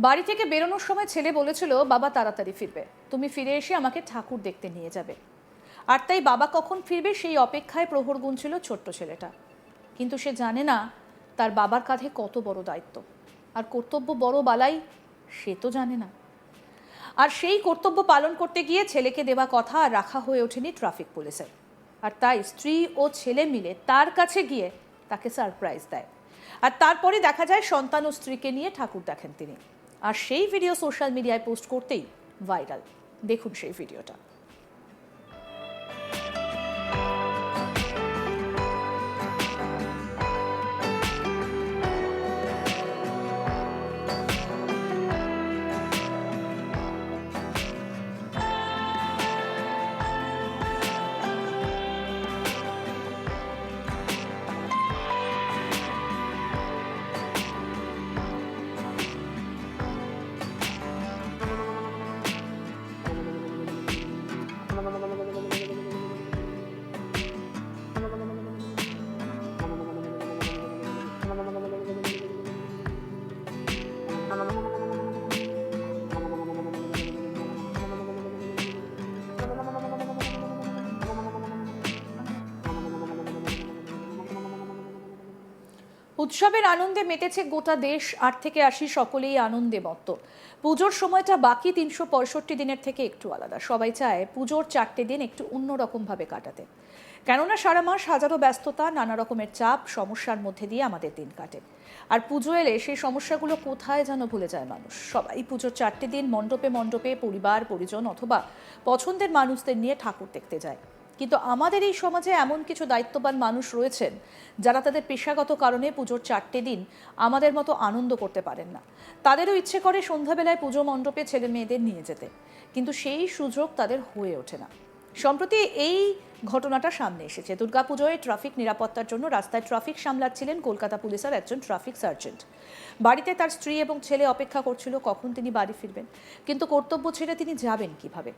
বাড়ি থেকে বেরোনোর সময় ছেলে বলেছিল, বাবা, তাড়াতাড়ি ফিরবে। তুমি ফিরে এসে আমাকে ঠাকুর দেখতে নিয়ে যাবে। আর তাই বাবা কখন ফিরবে সেই অপেক্ষায় প্রহর গুনছিল ছোট্ট ছেলেটা। কিন্তু সে জানে না তার বাবার কাঁধে কত বড় দায়িত্ব। আর কর্তব্য বড় বালাই, সে তো জানে না। আর সেই কর্তব্য পালন করতে গিয়ে ছেলেকে দেওয়া কথা আর রাখা হয়ে ওঠেনি ট্রাফিক পুলিশের। আর তাই স্ত্রী ও ছেলে মিলে তার কাছে গিয়ে তাকে সারপ্রাইজ দেয়। আর তারপরে দেখা যায় সন্তান ও স্ত্রীকে নিয়ে ঠাকুর দেখেন তিনি। আর সেই ভিডিও সোশ্যাল মিডিয়ায় পোস্ট করতেই ভাইরাল দেখুন সেই ভিডিওটা উৎসবের আনন্দে মেতেছে গোটা দেশ, আট থেকে আসি সকলেই আনন্দে মত্ত। পুজোর সময়টা বাকি তিনশো পঁয়ষট্টি দিনের থেকে একটু আলাদা। সবাই চায় পুজোর চারটে দিন একটু অন্যরকম ভাবে কাটাতে। কেননা সারা মাস হাজারো ব্যস্ততা, নানা রকমের চাপ, সমস্যার মধ্যে দিয়ে আমাদের দিন কাটে। আর পুজো এলে সেই সমস্যাগুলো কোথায় যেন ভুলে যায় মানুষ। সবাই পুজোর চারটে দিন মণ্ডপে মণ্ডপে পরিবার, পরিজন অথবা পছন্দের মানুষদের নিয়ে ঠাকুর দেখতে যায়। কিন্তু আমাদের এই সমাজে এমন কিছু দায়িত্ববান মানুষ রয়েছেন যারা তাদের পেশাগত কারণে পুজোর চারটে দিন আমাদের মতো আনন্দ করতে পারেন না। তাদেরও ইচ্ছে করে সন্ধ্যাবেলায় পুজো মণ্ডপে ছেলে মেয়েদের নিয়ে যেতে, কিন্তু সেই সুযোগ তাদের হয়ে ওঠে না। সম্প্রতি এই ঘটনাটা সামনে এসেছে। দুর্গাপুজোয় ট্রাফিক নিরাপত্তার জন্য রাস্তায় ট্রাফিক সামলাচ্ছিলেন কলকাতা পুলিশের একজন ট্রাফিক সার্জেন্ট। বাড়িতে তার স্ত্রী এবং ছেলে অপেক্ষা করছিল কখন তিনি বাড়ি ফিরবেন, কিন্তু কর্তব্য ছেড়ে তিনি যাবেন কীভাবে?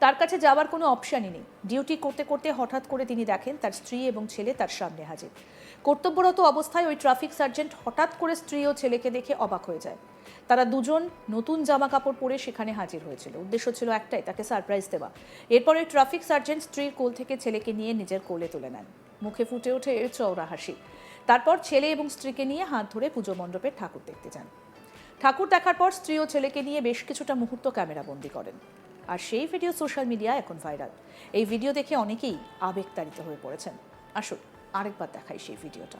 তার কাছে যাওয়ার কোনো অপশানই নেই। ডিউটি করতে করতে হঠাৎ করে তিনি দেখেন তার স্ত্রী এবং ছেলে তার সামনে হাজির। কর্তব্যরত অবস্থায় ওই ট্রাফিক সার্জেন্ট হঠাৎ করে স্ত্রী ও ছেলেকে দেখে অবাক হয়ে যায়। তারা দুজন নতুন জামা কাপড় পরে সেখানে হাজির হয়েছিল। উদ্দেশ্য ছিল একটাই, তাকে সারপ্রাইজ দেওয়া। এরপরে ট্রাফিক সার্জেন্ট স্ত্রীর কোল থেকে ছেলেকে নিয়ে নিজের কোলে তুলে নেন। মুখে ফুটে ওঠে এর চওড়া হাসি। তারপর ছেলে এবং স্ত্রীকে নিয়ে হাত ধরে পুজো মণ্ডপের ঠাকুর দেখতে যান। ঠাকুর দেখার পর স্ত্রী ও ছেলেকে নিয়ে বেশ কিছুটা মুহূর্ত ক্যামেরা ক্যামেরাবন্দি করেন। আর সেই ভিডিও সোশ্যাল মিডিয়ায় এখন ভাইরাল। এই ভিডিও দেখে অনেকেই আবেগতাড়িত হয়ে পড়েছেন। আসুন আরেকবার দেখাই সেই ভিডিওটা।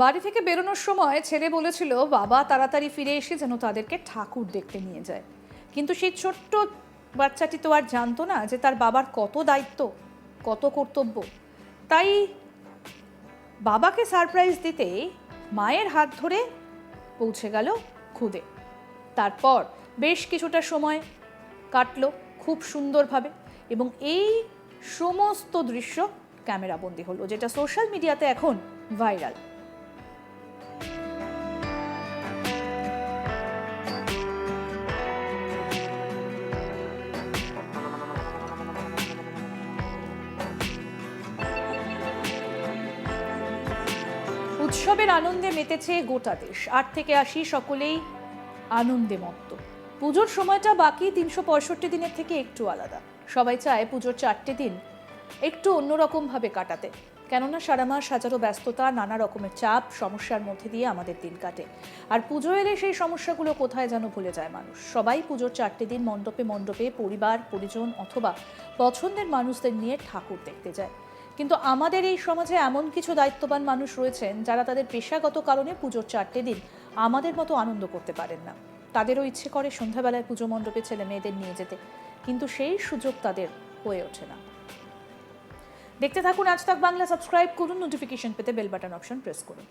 বাড়ি থেকে বেরোনোর সময় ছেলে বলেছিল, বাবা, তাড়াতাড়ি ফিরে এসে যেন তাদেরকে ঠাকুর দেখতে নিয়ে যায়। কিন্তু সেই ছোট্ট বাচ্চাটি তো আর জানতো না যে তার বাবার কত দায়িত্ব, কত কর্তব্য। তাই বাবাকে সারপ্রাইজ দিতে মায়ের হাত ধরে পৌঁছে গেল খুদে। তারপর বেশ কিছুটা সময় কাটলো খুব সুন্দরভাবে এবং এই সমস্ত দৃশ্য ক্যামেরাবন্দি হলো, যেটা সোশ্যাল মিডিয়াতে এখন ভাইরাল। উৎসবের আনন্দে মেতেছে গোটা দেশ। আট থেকে আসি সকলেই আনন্দে মত্ত। পুজোর সময়টা বাকি তিনশো পঁয়ষট্টি দিনের থেকে একটু আলাদা। সবাই চায় পুজোর চারটে দিন একটু অন্যরকম ভাবে কাটাতে। কেননা সারা মাস হাজারো ব্যস্ততা, নানা রকমের চাপ, সমস্যার মধ্যে দিয়ে আমাদের দিন কাটে। আর পুজো এলে সেই সমস্যাগুলো কোথায় যেন ভুলে যায় মানুষ। সবাই পুজোর চারটে দিন মণ্ডপে মণ্ডপে পরিবার, পরিজন অথবা পছন্দের মানুষদের নিয়ে ঠাকুর দেখতে যায়। কিন্তু আমাদের এই সমাজে এমন কিছু দায়িত্ববান মানুষ রয়েছেন যারা তাদের পেশাগত কারণে পুজোর চারটে দিন আমাদের মতো আনন্দ করতে পারেন না। তাদেরও ইচ্ছে করে সন্ধ্যাবেলায় পুজো মণ্ডপে ছেলে মেয়েদের নিয়ে যেতে, কিন্তু সেই সুযোগ তাদের হয়ে ওঠে না। দেখতে থাকুন আজ তাক বাংলা, সাবস্ক্রাইব করুন, নোটিফিকেশন পেতে বেল বাটন অপশন প্রেস করুন।